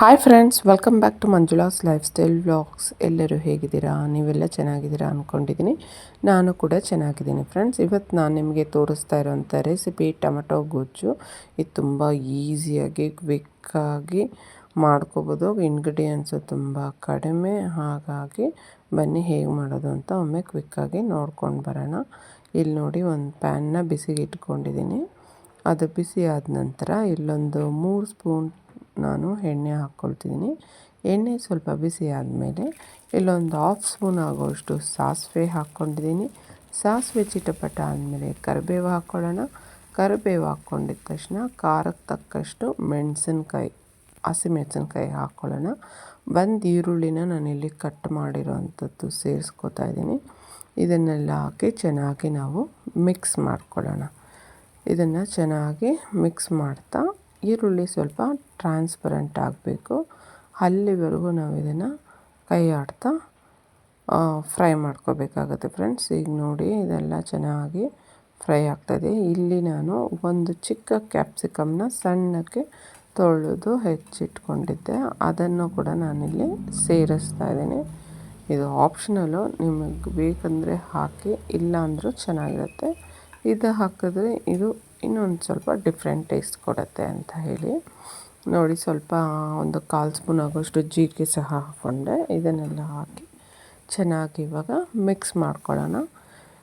Hi friends welcome back to Manjula's lifestyle vlogs ಎಲ್ಲರೂ ಹೇಗಿದ್ದೀರಾ? ನೀವೆಲ್ಲ ಚೆನ್ನಾಗಿದ್ದೀರಾ ಅಂದ್ಕೊಂಡಿದ್ದೀನಿ ನಾನು ಕೂಡ ಚೆನ್ನಾಗಿದ್ದೀನಿ ಫ್ರೆಂಡ್ಸ್ ಇವತ್ತು ನಾನು ನಿಮಗೆ ತೋರಿಸ್ತಾ ಇರೋಂಥ ರೆಸಿಪಿ ಟೊಮೆಟೊ ಗೊಜ್ಜು. ಇದು ತುಂಬ ಈಸಿಯಾಗಿ ಕ್ವಿಕ್ಕಾಗಿ ಮಾಡ್ಕೋಬೋದು. ಇಂಗ್ರೀಡಿಯೆಂಟ್ಸು ತುಂಬ ಕಡಿಮೆ. ಹಾಗಾಗಿ ಬನ್ನಿ ಹೇಗೆ ಮಾಡೋದು ಅಂತ ಒಮ್ಮೆ ಕ್ವಿಕ್ಕಾಗಿ ನೋಡ್ಕೊಂಡು ಬರೋಣ. ಇಲ್ಲಿ ನೋಡಿ ಒಂದು ಪ್ಯಾನ್ನ ಬಿಸಿಗೆ ಇಟ್ಕೊಂಡಿದ್ದೀನಿ. ಅದು ಬಿಸಿ ಆದ ನಂತರ ಇಲ್ಲೊಂದು ಮೂರು ಸ್ಪೂನ್ ನಾನು ಎಣ್ಣೆ ಹಾಕ್ಕೊಳ್ತಿದ್ದೀನಿ ಎಣ್ಣೆ ಸ್ವಲ್ಪ ಬಿಸಿ ಆದಮೇಲೆ ಇಲ್ಲೊಂದು ಹಾಫ್ ಸ್ಪೂನ್ ಆಗೋಷ್ಟು ಸಾಸಿವೆ ಹಾಕ್ಕೊಂಡಿದ್ದೀನಿ. ಸಾಸಿವೆ ಚಿಟಪಟ ಆದಮೇಲೆ ಕರಿಬೇವು ಹಾಕ್ಕೊಳ್ಳೋಣ. ಕರಿಬೇವು ಹಾಕ್ಕೊಂಡಿದ್ದ ತಕ್ಷಣ ಖಾರಕ್ಕೆ ತಕ್ಕಷ್ಟು ಮೆಣಸಿನ್ಕಾಯಿ, ಹಸಿಮೆಣಸಿನ್ಕಾಯಿ ಹಾಕ್ಕೊಳ್ಳೋಣ. ಒಂದು ಈರುಳ್ಳಿನ ನಾನಿಲ್ಲಿ ಕಟ್ ಮಾಡಿರೋವಂಥದ್ದು ಸೇರಿಸ್ಕೋತಾ ಇದ್ದೀನಿ. ಇದನ್ನೆಲ್ಲ ಹಾಕಿ ಚೆನ್ನಾಗಿ ನಾವು ಮಿಕ್ಸ್ ಮಾಡ್ಕೊಳ್ಳೋಣ. ಇದನ್ನು ಚೆನ್ನಾಗಿ ಮಿಕ್ಸ್ ಮಾಡ್ತಾ ಈರುಳ್ಳಿ ಸ್ವಲ್ಪ ಟ್ರಾನ್ಸ್ಪರೆಂಟ್ ಆಗಬೇಕು. ಅಲ್ಲಿವರೆಗೂ ನಾವು ಇದನ್ನು ಕೈ ಆಡ್ತಾ ಫ್ರೈ ಮಾಡ್ಕೋಬೇಕಾಗುತ್ತೆ ಫ್ರೆಂಡ್ಸ್ ಈಗ ನೋಡಿ, ಇದೆಲ್ಲ ಚೆನ್ನಾಗಿ ಫ್ರೈ ಆಗ್ತದೆ. ಇಲ್ಲಿ ನಾನು ಒಂದು ಚಿಕ್ಕ ಕ್ಯಾಪ್ಸಿಕಮ್ನ ಸಣ್ಣಕ್ಕೆ ತೊಳೆದು ಹೆಚ್ಚಿಟ್ಕೊಂಡಿದ್ದೆ. ಅದನ್ನು ಕೂಡ ನಾನಿಲ್ಲಿ ಸೇರಿಸ್ತಾ ಇದ್ದೀನಿ. ಇದು ಆಪ್ಷನಲ್ಲು ನಿಮಗೆ ಬೇಕಂದರೆ ಹಾಕಿ ಇಲ್ಲ ಅಂದರೂ ಚೆನ್ನಾಗಿರುತ್ತೆ. ಇದು ಹಾಕಿದ್ರೆ ಇದು ಇನ್ನೊಂದು ಸ್ವಲ್ಪ ಡಿಫ್ರೆಂಟ್ ಟೇಸ್ಟ್ ಕೊಡುತ್ತೆ ಅಂತ ಹೇಳಿ. ನೋಡಿ, ಸ್ವಲ್ಪ ಒಂದು ಕಾಲು ಸ್ಪೂನ್ ಆಗೋಷ್ಟು ಜೀರಿಗೆ ಸಹ ಹಾಕ್ಕೊಂಡೆ ಇದನ್ನೆಲ್ಲ ಹಾಕಿ ಚೆನ್ನಾಗಿ ಇವಾಗ ಮಿಕ್ಸ್ ಮಾಡ್ಕೊಳ್ಳೋಣ.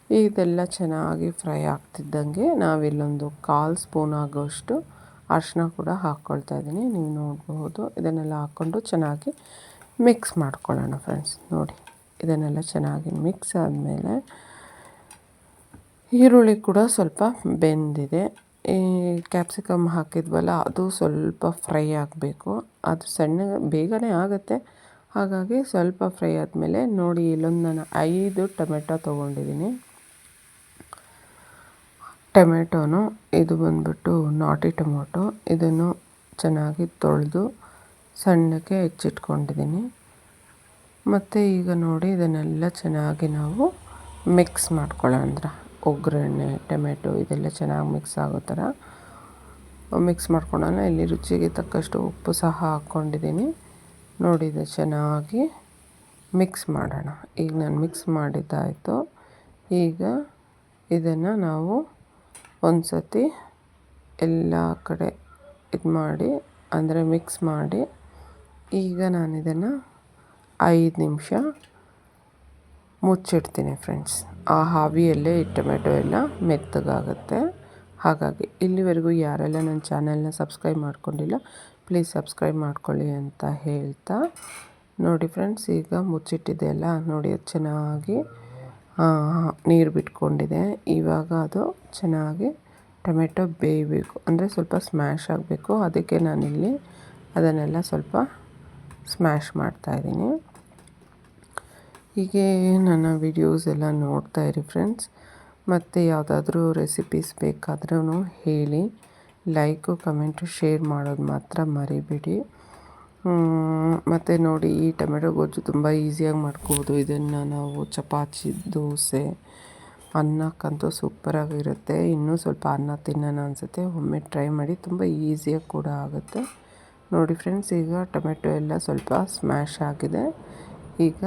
ಇದೆಲ್ಲ ಚೆನ್ನಾಗಿ ಫ್ರೈ ಆಗ್ತಿದ್ದಂಗೆ ನಾವಿಲ್ಲೊಂದು ಕಾಲು ಸ್ಪೂನ್ ಆಗೋಷ್ಟು ಅರಿಶಿನ ಕೂಡ ಹಾಕ್ಕೊಳ್ತಾ ಇದ್ದೀನಿ. ನೀವು ನೋಡಬಹುದು ಇದನ್ನೆಲ್ಲ ಹಾಕ್ಕೊಂಡು ಚೆನ್ನಾಗಿ ಮಿಕ್ಸ್ ಮಾಡ್ಕೊಳ್ಳೋಣ ಫ್ರೆಂಡ್ಸ್ ನೋಡಿ, ಇದನ್ನೆಲ್ಲ ಚೆನ್ನಾಗಿ ಮಿಕ್ಸ್ ಆದಮೇಲೆ ಈರುಳ್ಳಿ ಕೂಡ ಸ್ವಲ್ಪ ಬೆಂದಿದೆ. ಈ ಕ್ಯಾಪ್ಸಿಕಮ್ ಹಾಕಿದ್ವಲ್ಲ, ಅದು ಸ್ವಲ್ಪ ಫ್ರೈ ಆಗಬೇಕು. ಅದು ಸಣ್ಣ, ಬೇಗನೆ ಆಗುತ್ತೆ. ಹಾಗಾಗಿ ಸ್ವಲ್ಪ ಫ್ರೈ ಆದಮೇಲೆ ನೋಡಿ ಇಲ್ಲೊಂದು ನಾನು ಐದು ಟೊಮೆಟೊ ತೊಗೊಂಡಿದ್ದೀನಿ. ಟೊಮೆಟೊನು, ಇದು ಬಂದ್ಬಿಟ್ಟು ನಾಟಿ ಟೊಮೊಟೊ. ಇದನ್ನು ಚೆನ್ನಾಗಿ ತೊಳೆದು ಸಣ್ಣಕ್ಕೆ ಹೆಚ್ಚಿಟ್ಕೊಂಡಿದ್ದೀನಿ. ಮತ್ತು ಈಗ ನೋಡಿ ಇದನ್ನೆಲ್ಲ ಚೆನ್ನಾಗಿ ನಾವು ಮಿಕ್ಸ್ ಮಾಡ್ಕೊಳ್ಳೋಣ ಒಗ್ಗರಣೆ ಟೊಮೆಟೊ ಇದೆಲ್ಲ ಚೆನ್ನಾಗಿ ಮಿಕ್ಸ್ ಆಗೋ ಥರ ಮಿಕ್ಸ್ ಮಾಡ್ಕೊಳ್ಳೋಣ ಇಲ್ಲಿ ರುಚಿಗೆ ತಕ್ಕಷ್ಟು ಉಪ್ಪು ಸಹ ಹಾಕ್ಕೊಂಡಿದ್ದೀನಿ. ನೋಡಿ ಚೆನ್ನಾಗಿ ಮಿಕ್ಸ್ ಮಾಡೋಣ. ಈಗ ನಾನು ಮಿಕ್ಸ್ ಮಾಡಿದ್ದಾಯಿತು. ಈಗ ಇದನ್ನು ನಾವು ಒಂದು ಸತಿ ಎಲ್ಲ ಕಡೆ ಇದು ಮಾಡಿ, ಅಂದರೆ ಮಿಕ್ಸ್ ಮಾಡಿ, ಈಗ ನಾನು ಇದನ್ನು ಐದು ನಿಮಿಷ ಮುಚ್ಚಿಡ್ತೀನಿ ಫ್ರೆಂಡ್ಸ್ ಆ ಹಾವಿಯಲ್ಲೇ ಈ ಟೊಮೆಟೊ ಎಲ್ಲ ಮೆತ್ತಗಾಗುತ್ತೆ. ಹಾಗಾಗಿ ಇಲ್ಲಿವರೆಗೂ ಯಾರೆಲ್ಲ ನನ್ನ ಚಾನೆಲ್ನ ಸಬ್ಸ್ಕ್ರೈಬ್ ಮಾಡ್ಕೊಂಡಿಲ್ಲ ಪ್ಲೀಸ್ ಸಬ್ಸ್ಕ್ರೈಬ್ ಮಾಡ್ಕೊಳ್ಳಿ ಅಂತ ಹೇಳ್ತಾ. ನೋಡಿ ಫ್ರೆಂಡ್ಸ್ ಈಗ ಮುಚ್ಚಿಟ್ಟಿದೆ ಅಲ್ಲ ನೋಡಿ ಅದು ಚೆನ್ನಾಗಿ ನೀರು ಬಿಟ್ಕೊಂಡಿದೆ. ಇವಾಗ ಅದು ಚೆನ್ನಾಗಿ ಟೊಮೆಟೊ ಬೇಯಬೇಕು. ಅಂದರೆ ಸ್ವಲ್ಪ ಸ್ಮ್ಯಾಶ್ ಆಗಬೇಕು. ಅದಕ್ಕೆ ನಾನಿಲ್ಲಿ ಅದನ್ನೆಲ್ಲ ಸ್ವಲ್ಪ ಸ್ಮ್ಯಾಶ್ ಮಾಡ್ತಾಯಿದ್ದೀನಿ ಹೀಗೆ ನನ್ನ ವಿಡಿಯೋಸ್ ಎಲ್ಲ ನೋಡ್ತಾ ಇರಿ ಫ್ರೆಂಡ್ಸ್ ಮತ್ತು ಯಾವುದಾದ್ರೂ ರೆಸಿಪೀಸ್ ಬೇಕಾದ್ರೂ ಹೇಳಿ. ಲೈಕು ಕಮೆಂಟು ಶೇರ್ ಮಾಡೋದು ಮಾತ್ರ ಮರಿಬೇಡಿ. ಮತ್ತು ನೋಡಿ, ಈ ಟೊಮೆಟೊ ಗೊಜ್ಜು ತುಂಬ ಈಸಿಯಾಗಿ ಮಾಡ್ಕೋಬೋದು. ಇದನ್ನು ನಾವು ಚಪಾತಿ, ದೋಸೆ ಅನ್ನಕ್ಕಂತೂ ಸೂಪರಾಗಿರುತ್ತೆ ಇನ್ನೂ ಸ್ವಲ್ಪ ಅನ್ನ ತಿನ್ನೋಣ ಅನಿಸುತ್ತೆ. ಒಮ್ಮೆ ಟ್ರೈ ಮಾಡಿ ತುಂಬ ಈಸಿಯಾಗಿ ಕೂಡ ಆಗುತ್ತೆ. ನೋಡಿ ಫ್ರೆಂಡ್ಸ್ ಈಗ ಟೊಮೆಟೊ ಎಲ್ಲ ಸ್ವಲ್ಪ ಸ್ಮ್ಯಾಶ್ ಆಗಿದೆ. ಈಗ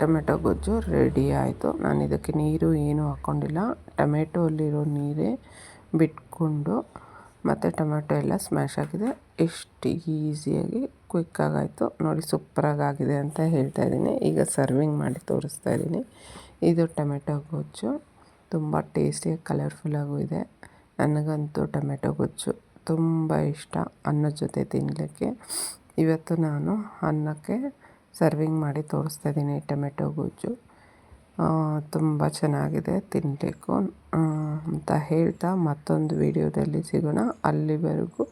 ಟೊಮೆಟೊ ಗೊಜ್ಜು ರೆಡಿ ಆಯಿತು. ನಾನು ಇದಕ್ಕೆ ನೀರು ಏನೂ ಹಾಕ್ಕೊಂಡಿಲ್ಲ ಟೊಮೆಟೊಲ್ಲಿರೋ ನೀರೇ ಬಿಟ್ಕೊಂಡು ಮತ್ತು ಟೊಮೆಟೊ ಎಲ್ಲ ಸ್ಮ್ಯಾಶ್ ಆಗಿದೆ. ಎಷ್ಟು ಈಸಿಯಾಗಿ ಕ್ವಿಕ್ಕಾಗಾಯಿತು ನೋಡಿ ಸೂಪರಾಗಿ ಆಗಿದೆ ಅಂತ ಹೇಳ್ತಾ ಇದ್ದೀನಿ. ಈಗ ಸರ್ವಿಂಗ್ ಮಾಡಿ ತೋರಿಸ್ತಾ ಇದ್ದೀನಿ. ಇದು ಟೊಮೆಟೊ ಗೊಜ್ಜು. ತುಂಬ ಟೇಸ್ಟಿಯಾಗಿ ಕಲರ್ಫುಲ್ಲಾಗೂ ಇದೆ. ನನಗಂತೂ ಟೊಮೆಟೊ ಗೊಜ್ಜು ತುಂಬ ಇಷ್ಟ. ಅನ್ನದ ಜೊತೆ ತಿನ್ನಲಿಕ್ಕೆ ಇವತ್ತು ನಾನು ಅನ್ನಕ್ಕೆ ಸರ್ವಿಂಗ್ ಮಾಡಿ ತೋರಿಸ್ತಾ ಇದ್ದೀನಿ ಟೊಮೆಟೊ ಗೊಜ್ಜು. ತುಂಬ ಚೆನ್ನಾಗಿದೆ ತಿನ್ನಬೇಕು ಅಂತ ಹೇಳ್ತಾ ಮತ್ತೊಂದು ವಿಡಿಯೋದಲ್ಲಿ ಸಿಗೋಣ. ಅಲ್ಲಿವರೆಗೂ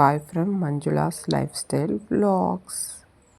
bye from Manjula's lifestyle vlogs.